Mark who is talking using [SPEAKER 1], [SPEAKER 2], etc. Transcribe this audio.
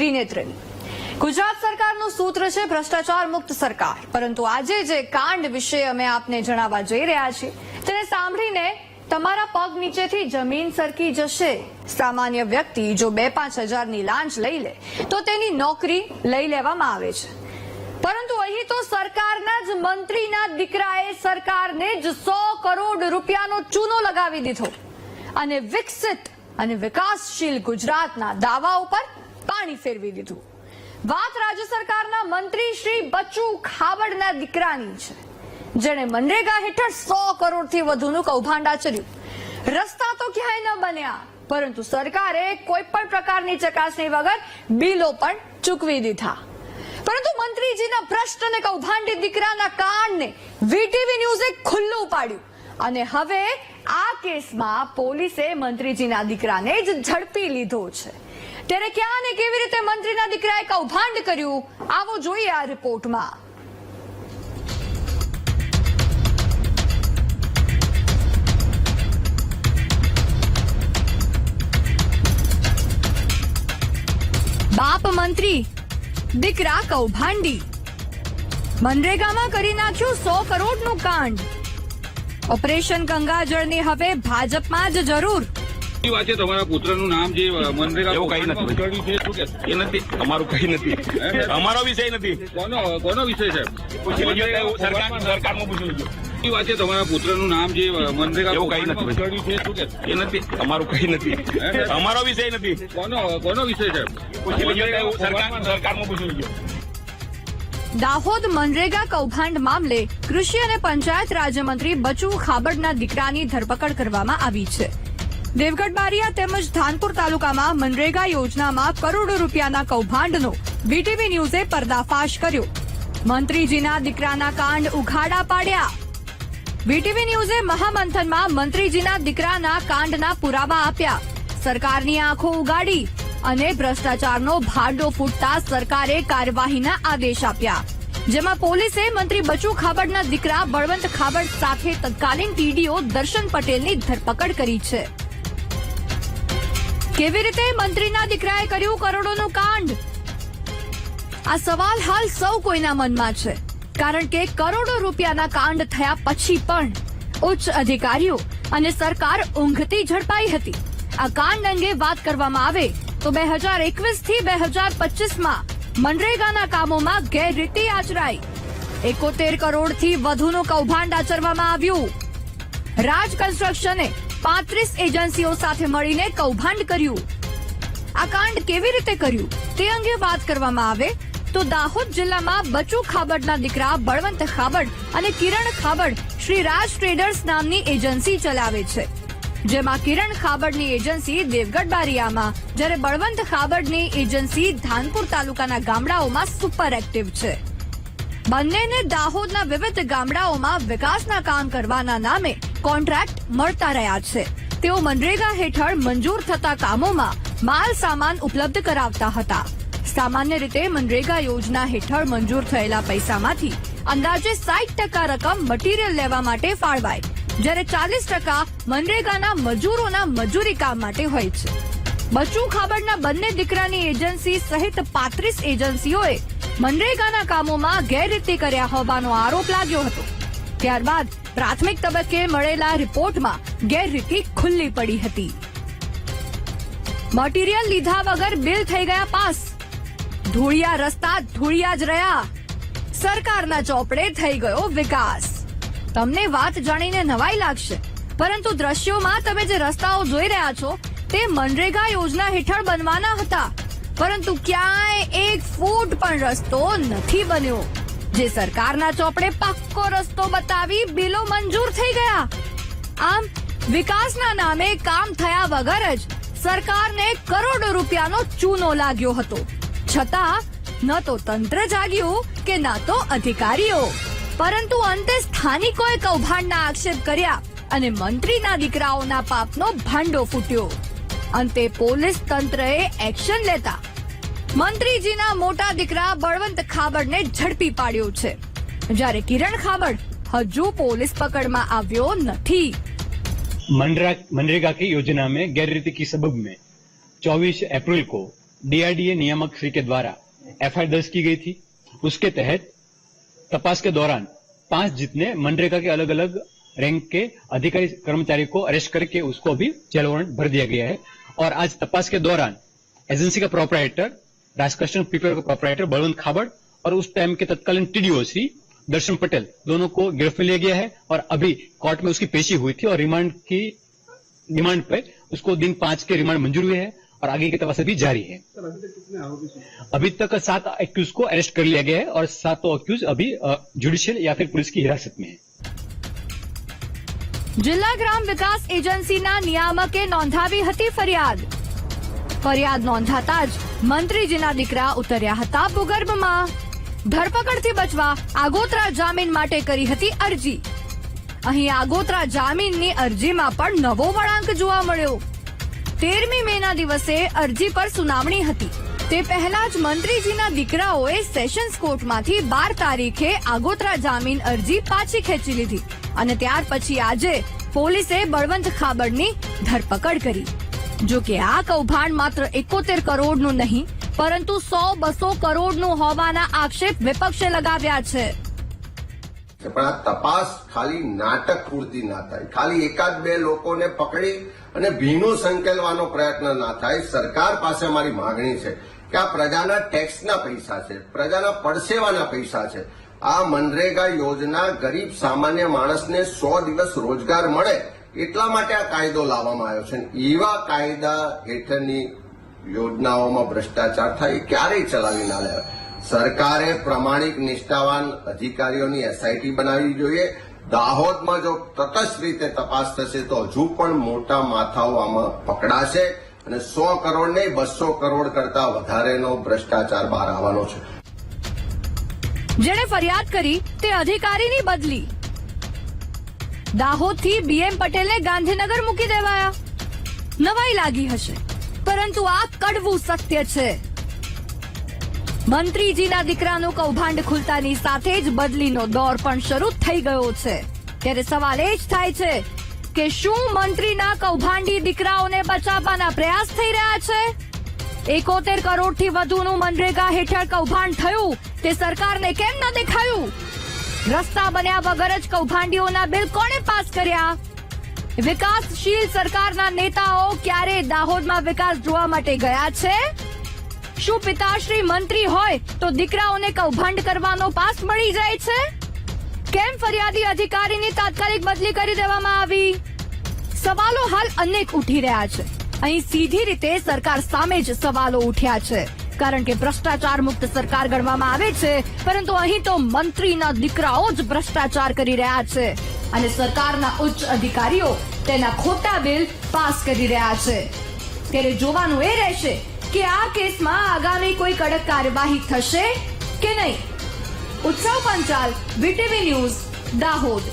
[SPEAKER 1] ત્રિનેત્રની ગુજરાત સરકારનું સૂત્ર છે ભ્રષ્ટાચાર મુક્ત સરકાર. પરંતુ આજે જે કાંડ વિશે અમે આપને જણાવવા જઈ રહ્યા છીએ, તેને સાંભળીને તમારા પગ નીચેથી જમીન સરકી જશે. સામાન્ય વ્યક્તિ જો બે પાંચ હજારની લાંચ લઈ લે, તો તેની નોકરી લઈ લેવામાં આવે છે. પરંતુ અહીં તો સરકારના જ મંત્રીના દીકરાએ સરકારને જ સો કરોડ રૂપિયાનો ચૂનો લગાવી દીધો. અને વિકસિત અને વિકાસશીલ ગુજરાતના દાવા ઉપર પાણી ફેરવી દીધું. વાત રાજ્ય સરકારના મંત્રી શ્રી બચ્ચુ ખાબડના દીકરાની છે, જેણે મનરેગા હેઠળ સો કરોડથી વધુનું કૌભાંડ આચર્યું. રસ્તા તો ક્યાંય ન બન્યા, પરંતુ સરકારે કોઈ પણ પ્રકારની ચકાસણી વગર બિલો પણ ચૂકવી દીધા. પરંતુ મંત્રીજીના ભ્રષ્ટ અને કૌભાંડી દીકરાના કાંડને વીટીવી ન્યૂઝે ખુલ્લું પાડ્યું. અને હવે આ કેસમાં પોલીસે મંત્રીજીના દીકરાને જ ઝડપી લીધો છે. ત્યારે ક્યાં અને કેવી રીતે મંત્રીના દીકરાએ કૌભાંડ કર્યું, આવો જોઈએ આ રિપોર્ટમાં. બાપ મંત્રી, દીકરા કૌભાંડી. મનરેગામાં કરી નાખ્યું સો કરોડનું કાંડ. ઓપરેશન ગંગાજળની હવે ભાજપમાં જ જરૂર.
[SPEAKER 2] કેવી વાત છે તમારા પુત્રનું નામ જે મનરેગા
[SPEAKER 3] એવું કઈ નથી.
[SPEAKER 2] ઉજળ્યું છે શું કે?
[SPEAKER 3] એ નથી. અમારું કઈ નથી. અમારો વિષય નથી.
[SPEAKER 2] કોનો કોનો વિષય છે
[SPEAKER 3] પૂછી લેજો તો સરકાર સરકારમાં પૂછી લેજો.
[SPEAKER 2] કેવી વાત છે તમારા પુત્રનું નામ જે મનરેગા
[SPEAKER 3] એવું કંઈ નથી. એ નથી. અમારું કઈ નથી. અમારો વિષય નથી.
[SPEAKER 2] કોનો કોનો વિષય છે
[SPEAKER 3] પૂછી લેજો તો સરકાર સરકારમાં પૂછી
[SPEAKER 1] દાહોદ મનરેગા કૌભાંડ મામલે કૃષિ અને પંચાયત રાજ્યમંત્રી બચુ ખાબડના દીકરાની ધરપકડ કરવામાં આવી છે. દેવગઢ બારિયા તેમજ ધાનપુર તાલુકામાં મનરેગા યોજનામાં કરોડો રૂપિયાના કૌભાંડનો વીટીવી ન્યૂઝે પર્દાફાશ કર્યો. મંત્રીજીના દીકરાના કાંડ ઉઘાડા પાડ્યા. વીટીવી ન્યૂઝે મહામંથનમાં મંત્રીજીના દીકરાના કાંડના પુરાવા આપ્યા. સરકારની આંખો ઉગાડી અને ભ્રષ્ટાચારનો ભાડો ફૂટતા સરકારે કાર્યવાહીના આદેશ આપ્યા. જેમાં પોલીસે મંત્રી બચુ ખાબડના દીકરા બળવંત ખાબડ સાથે તત્કાલીન ટીડીઓ દર્શન પટેલની ધરપકડ કરી છે. કેવી રીતે મંત્રીના દીકરાએ કર્યું કરોડોનું કાંડ? આ સવાલ હાલ સૌ કોઈના મનમાં છે. કારણ કે કરોડો રૂપિયાના કાંડ થયા પછી પણ ઉચ્ચ અધિકારીઓ અને સરકાર ઊંઘતી ઝડપાઈ હતી. આ કાંડ અંગે વાત કરવામાં આવે તો બે હજાર એકવીસથી બે હજાર પચીસમાં મનરેગાના કામોમાં ગેરરીતિ આચરાઈ. એકોતેર કરોડથી વધુનું કૌભાંડ આચરવામાં આવ્યું. રાજ કન્સ્ટ્રક્શને પાંત્રીસ એજન્સીઓ સાથે મળીને કૌભાંડ કર્યું. આ કાંડ કેવી રીતે કર્યું? તે અંગે વાત કરવામાં આવે તો દાહોદ જિલ્લામાં બચુ ખાબડના દીકરા બળવંત ખાબડ અને કિરણ ખાબડ શ્રી રાજ ટ્રેડર્સ નામની એજન્સી ચલાવે છે. જેમાં કિરણ ખાબડની એજન્સી દેવગઢ બારિયામાં જ્યારે બળવંત ખાબડની એજન્સી ધાનપુર તાલુકાના ગામડાઓમાં સુપર એક્ટિવ છે. બંનેને દાહોદના વિવિધ ગામડાઓમાં વિકાસના કામ કરવાના નામે કોન્ટ્રાક્ટ મળતા રહ્યા છે. તેઓ મનરેગા હેઠળ મંજૂર થતા કામોમાં માલ સામાન ઉપલબ્ધ કરાવતા હતા. સામાન્ય રીતે મનરેગા યોજના હેઠળ મંજૂર થયેલા પૈસામાંથી અંદાજે સાઈઠ ટકા રકમ મટીરીયલ લેવા માટે ફાળવાય, જ્યારે ચાલીસ ટકા મનરેગાના મજૂરોના મજૂરી કામ માટે હોય છે. બચુ ખાબડના બંને દીકરાની એજન્સી સહિત પાંત્રીસ એજન્સીઓએ મનરેગાના કામોમાં ગેરરીતિ કર્યા હોવાનો આરોપ લાગ્યો હતો. ત્યારબાદ પ્રાથમિક તબક્કે મળેલા રિપોર્ટમાં ગેરરીતિ ખુલ્લી પડી હતી. મટીરીયલ લીધા વગર બિલ થઈ ગયા પાસ. ધૂળિયા રસ્તા ધૂળિયા જ રહ્યા. સરકારના ચોપડે થઈ ગયો વિકાસ. તમને વાત જાણીને નવાઈ લાગશે, પરંતુ દ્રશ્યોમાં તમે જે રસ્તાઓ જોઈ રહ્યા છો, તે મનરેગા યોજના હેઠળ બનવાના હતા. પરંતુ ક્યાંય એક ફૂટ પણ રસ્તો નથી બન્યો. જે સરકારના ચોપડે પાક્કો રસ્તો બતાવી બિલો મંજૂર થઈ ગયા. આમ, વિકાસના નામે કામ થયા વગર જ સરકારને કરોડો રૂપિયાનો ચૂનો લાગ્યો હતો. છતાં, ન તો તંત્ર જાગ્યું કે ન તો અધિકારીઓ. પરંતુ અંતે સ્થાનિકોએ કૌભાંડના આક્ષેપ કર્યા અને મંત્રીના દીકરાઓના પાપનો ભાંડો ફૂટ્યો. અંતે પોલીસ તંત્રએ એક્શન લેતા મંત્રીજીના મોટા દીકરા બળવંત ખાબડને ઝડપી પાડ્યો છે જ્યારે કિરણ ખાબડ હજુ પોલીસ પકડમાં આવ્યો નથી
[SPEAKER 4] मनरेगा मनरेगा की योजना में गैर रीति की सबब में 24 अप्रैल को डीआरडीए नियामक श्री के द्वारा एफआईआर दर्ज की गई थी उसके तहत तपास के दौरान पांच जितने मनरेगा के अलग अलग रैंक के अधिकारी कर्मचारी को अरेस्ट करके उसको अभी जेल वारंट भर दिया गया है और आज तपास के दौरान एजेंसी का प्रोपराइटर राजकृष्ण पीपल का प्रोपराइटर बलवंत खाबड़ और उस टाइम के तत्कालीन टीडीओ श्री दर्शन पटेल दोनों को गिरफ्त में लिया गया है और अभी कोर्ट में उसकी पेशी हुई थी और रिमांड की डिमांड पे उसको दिन पांच के रिमांड मंजूर हुए हैं और आगे की तपास अभी जारी है अभी तक सात एक्यूज को अरेस्ट कर लिया गया है और सातों एक्यूज अभी जुडिशियल या फिर पुलिस की हिरासत में है
[SPEAKER 1] જિલ્લા ગ્રામ વિકાસ એજન્સીના નિયામકે નોંધાવી હતી ફરિયાદ ફરિયાદ નોંધાતા જ મંત્રીજીના દીકરા ઉતર્યા હતા ભૂગર્ભમાં. ધરપકડથી બચવા આગોતરા જામીન માટે કરી હતી અરજી. અહીં આગોતરા જામીનની અરજીમાં પણ નવો વળાંક જોવા મળ્યો. તેરમી મેના દિવસે અરજી પર સુનાવણી હતી. તે પહેલા જ મંત્રીજીના દીકરાઓએ સેશન્સ કોર્ટમાંથી બાર તારીખે આગોતરા જામીન અરજી પાછી ખેંચી લીધી અને ત્યાર પછી આજે પોલીસે બળવંત ખાબડની ધરપકડ કરી. જો કે આ કૌભાંડ માત્ર એકોતેર કરોડનું નહીં, પરંતુ સો બસો કરોડનું હોવાના આક્ષેપ વિપક્ષે લગાવ્યા છે.
[SPEAKER 5] પણ આ તપાસ ખાલી નાટક પૂરતી ના થાય. ખાલી એકાદ બે લોકોને પકડી અને ભીનું સંકેલવાનો પ્રયત્ન ના થાય. સરકાર પાસે અમારી માંગણી છે કે આ પ્રજાના ટેક્સના પૈસા છે, પ્રજાના પડસેવાના પૈસા છે. આ મનરેગા યોજના ગરીબ સામાન્ય માણસને સો દિવસ રોજગાર મળે એટલા માટે આ કાયદો લાવવામાં આવ્યો છે એવા કાયદા હેઠળની યોજનાઓમાં ભ્રષ્ટાચાર થાય એ ક્યારેય ચલાવી ના લેવાય. સરકારે પ્રમાણિક નિષ્ઠાવાન અધિકારીઓની એસઆઈટી બનાવવી જોઈએ. દાહોદમાં જો તટસ્થ રીતે તપાસ થશે તો હજુ પણ મોટા માથાઓ આમાં પકડાશે અને સો કરોડ નહીં, બસો કરોડ કરતા વધારેનો ભ્રષ્ટાચાર બહાર આવવાનો છે.
[SPEAKER 1] જેણે ફરિયાદ કરી તે અધિકારીની બદલી. દાહોદથી બીએમ પટેલને ગાંધીનગર મૂકી દેવાયા. નવાઈ લાગી હશે, પરંતુ આ કડવું સત્ય છે. મંત્રીજીના દીકરાનું કૌભાંડ ખુલતાની સાથે જ બદલીનો દોર પણ શરૂ થઈ ગયો છે. ત્યારે સવાલ એ જ થાય છે કે શું મંત્રીના કૌભાંડી દીકરાઓને બચાવવાના પ્રયાસ થઈ રહ્યા છે? એકોતેર કરોડથી વધુનું મનરેગા હેઠળ કૌભાંડ થયું, તે સરકારને કેમ ન દેખાયું? રસ્તા બન્યા વગર જ કૌભાંડીઓના બિલ કોણે પાસ કર્યા? વિકાસશીલ સરકારના નેતાઓ ક્યારે દાહોદમાં વિકાસ જોવા માટે ગયા છે? શું પિતાશ્રી મંત્રી હોય તો દીકરાઓને કૌભાંડ કરવાનો પાસ મળી જાય છે? કેમ ફરિયાદી અધિકારીની તાત્કાલિક બદલી કરી દેવામાં આવી? સવાલો હાલ અનેક ઉઠી રહ્યા છે. અહીં સીધી રીતે સરકાર સામે જ સવાલો ઉઠ્યા છે. કારણ કે ભ્રષ્ટાચાર મુક્ત સરકાર ગણવામાં આવે છે, પરંતુ અહીં તો મંત્રીના દીકરાઓ જ ભ્રષ્ટાચાર કરી રહ્યા છે અને સરકારના ઉચ્ચ અધિકારીઓ તેના ખોટા બિલ પાસ કરી રહ્યા છે. ત્યારે જોવાનું એ રહેશે કે આ કેસમાં આગામી કોઈ કડક કાર્યવાહી થશે કે નહીં? ઉત્સવ પંચાલ, વીટીવી ન્યૂઝ, દાહોદ.